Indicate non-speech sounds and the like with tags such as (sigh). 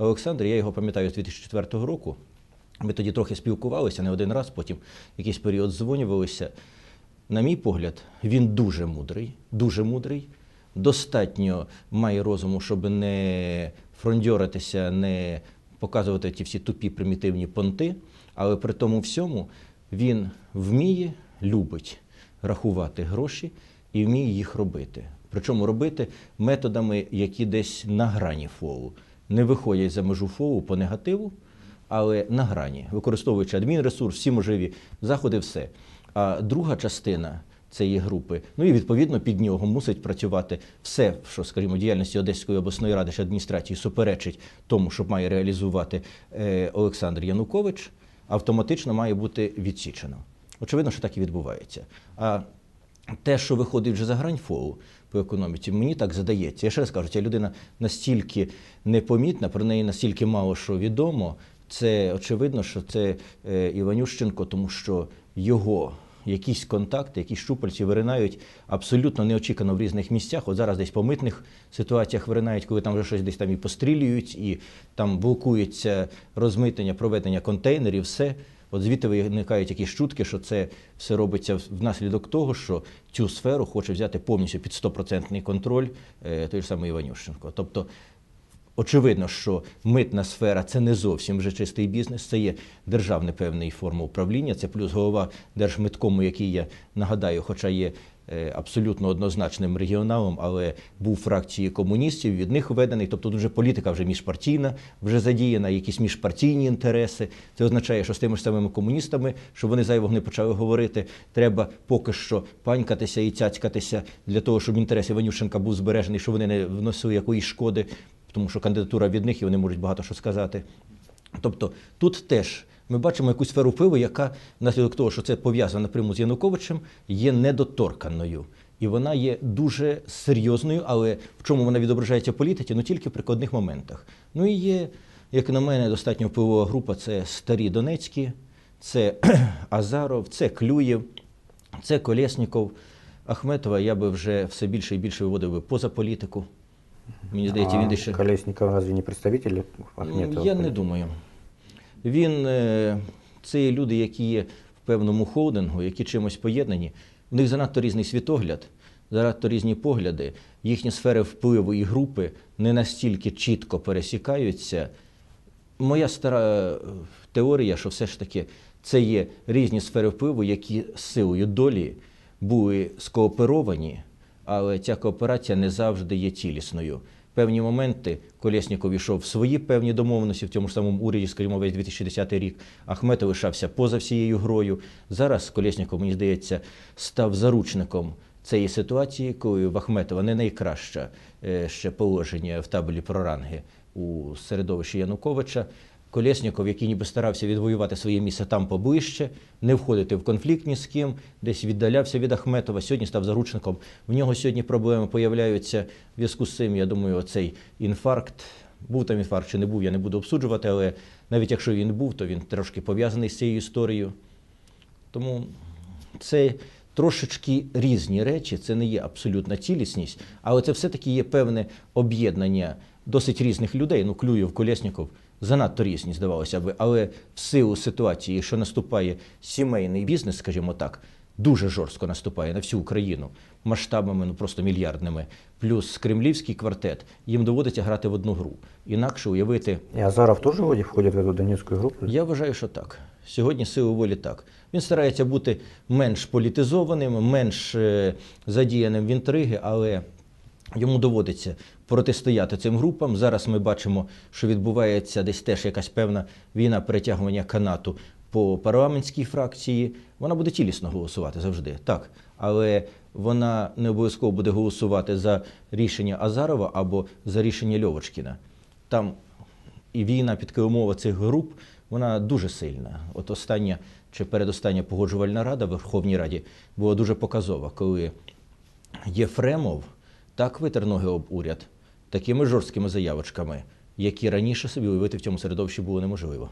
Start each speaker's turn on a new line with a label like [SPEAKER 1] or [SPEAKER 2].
[SPEAKER 1] Олександр, я його пам'ятаю з 2004 року. Ми тоді трохи спілкувалися, не один раз, потім якийсь період дзвонювалися. На мій погляд, він дуже мудрий, дуже мудрий. Достатньо має розуму, щоб не фрондьоритися, не показувати ті всі тупі примітивні понти, але при тому всьому він вміє, любить рахувати гроші і вміє їх робити. Причому робити методами, які десь на грані фолу, не виходять за межу фолу по негативу, але на грані, використовуючи адмінресурс, всі можливі заходи, все. А друга частина цієї групи, ну і відповідно під нього мусить працювати все, що, скажімо, діяльності Одеської обласної ради чи адміністрації суперечить тому, що має реалізувати е, Олександр Янукович, автоматично має бути відсічено. Очевидно, що так і відбувається. А те, що виходить вже за грань фолу по економіці, мені так задається. Я ще раз кажу, ця людина настільки непомітна, про неї настільки мало що відомо. Це очевидно, що це е, Іванющенко, тому що його якісь контакти, якісь щупальці виринають абсолютно неочікано в різних місцях. От зараз десь по митних ситуаціях виринають, коли там вже щось десь там і пострілюють, і там блокується розмитнення, проведення контейнерів, все. От звідти виникають якісь чутки, що це все робиться внаслідок того, що цю сферу хоче взяти повністю під 100% контроль е, той ж самий Іванющенко. Тобто, очевидно, що митна сфера це не зовсім вже чистий бізнес, це є державне певний форма управління, це плюс голова держмиткому, який я нагадаю, хоча є абсолютно однозначним регіоналом, але був фракції комуністів, від них введений. Тобто дуже політика вже міжпартійна, вже задіяна, якісь міжпартійні інтереси. Це означає, що з тими ж самими комуністами, що вони зайвого не почали говорити, треба поки що панькатися і цяцькатися для того, щоб інтерес Іванющенка був збережений, щоб вони не вносили якоїсь шкоди, тому що кандидатура від них і вони можуть багато що сказати. Тобто тут теж ми бачимо якусь сферу впливу, яка внаслідок того, що це пов'язано напряму з Януковичем, є недоторканою. І вона є дуже серйозною, але в чому вона відображається в політиці, ну тільки в прикладних моментах. Ну і є, як на мене, достатньо впливова група це старі Донецькі, це (clears throat) Азаров, це Клюєв, це Колєсніков. Ахметова я би вже все більше і більше виводив би поза політику. Мені здається, він ще.
[SPEAKER 2] Колесников разве не представитель Ахметова?
[SPEAKER 1] Ну, Я не думаю. Він е, це є люди, які є в певному холдингу, які чимось поєднані. У них занадто різний світогляд, занадто різні погляди. Їхні сфери впливу і групи не настільки чітко пересікаються. Моя стара е, теорія, що все ж таки це є різні сфери впливу, які силою долі були скооперовані, але ця кооперація не завжди є цілісною. Певні моменти Колєсніков йшов в свої певні домовленості в цьому ж самому уряді, скажімо, весь 2010 рік. Ахметов лишався поза всією грою. Зараз Колєсніков, мені здається, став заручником цієї ситуації, коли в Ахметова не найкраще ще положення в табелі про ранги у середовищі Януковича. Колєсніков, який ніби старався відвоювати своє місце там поближче, не входити в конфлікт ні з ким, десь віддалявся від Ахметова, сьогодні став заручником. В нього сьогодні проблеми появляються в зв'язку з цим. Я думаю, оцей інфаркт. Був там інфаркт чи не був, я не буду обсуджувати, але навіть якщо він був, то він трошки пов'язаний з цією історією. Тому це трошечки різні речі, це не є абсолютна цілісність, але це все-таки є певне об'єднання досить різних людей. Ну, Клюєв, Колєсніков занадто різні, здавалося би, але в силу ситуації, що наступає сімейний бізнес, скажімо так, дуже жорстко наступає на всю Україну масштабами, ну просто мільярдними, плюс кремлівський квартет, їм доводиться грати в одну гру. Інакше уявити
[SPEAKER 2] И Азаров тоже вроде входит в эту донецкую группу?
[SPEAKER 1] я вважаю, що так. Сьогодні силу волі так. Він старається бути менш політизованим, менш е, задіяним в інтриги, але йому доводиться протистояти цим групам. Зараз ми бачимо, що відбувається десь теж якась певна війна перетягування канату по парламентській фракції. Вона буде цілісно голосувати завжди, так. Але вона не обов'язково буде голосувати за рішення Азарова або за рішення Льовочкіна. Там і війна підкилимова цих груп вона дуже сильна. От остання чи передостання погоджувальна рада в Верховній Раді була дуже показова, коли Єфремов так витер ноги об уряд такими жорсткими заявочками, які раніше собі уявити в цьому середовищі було неможливо.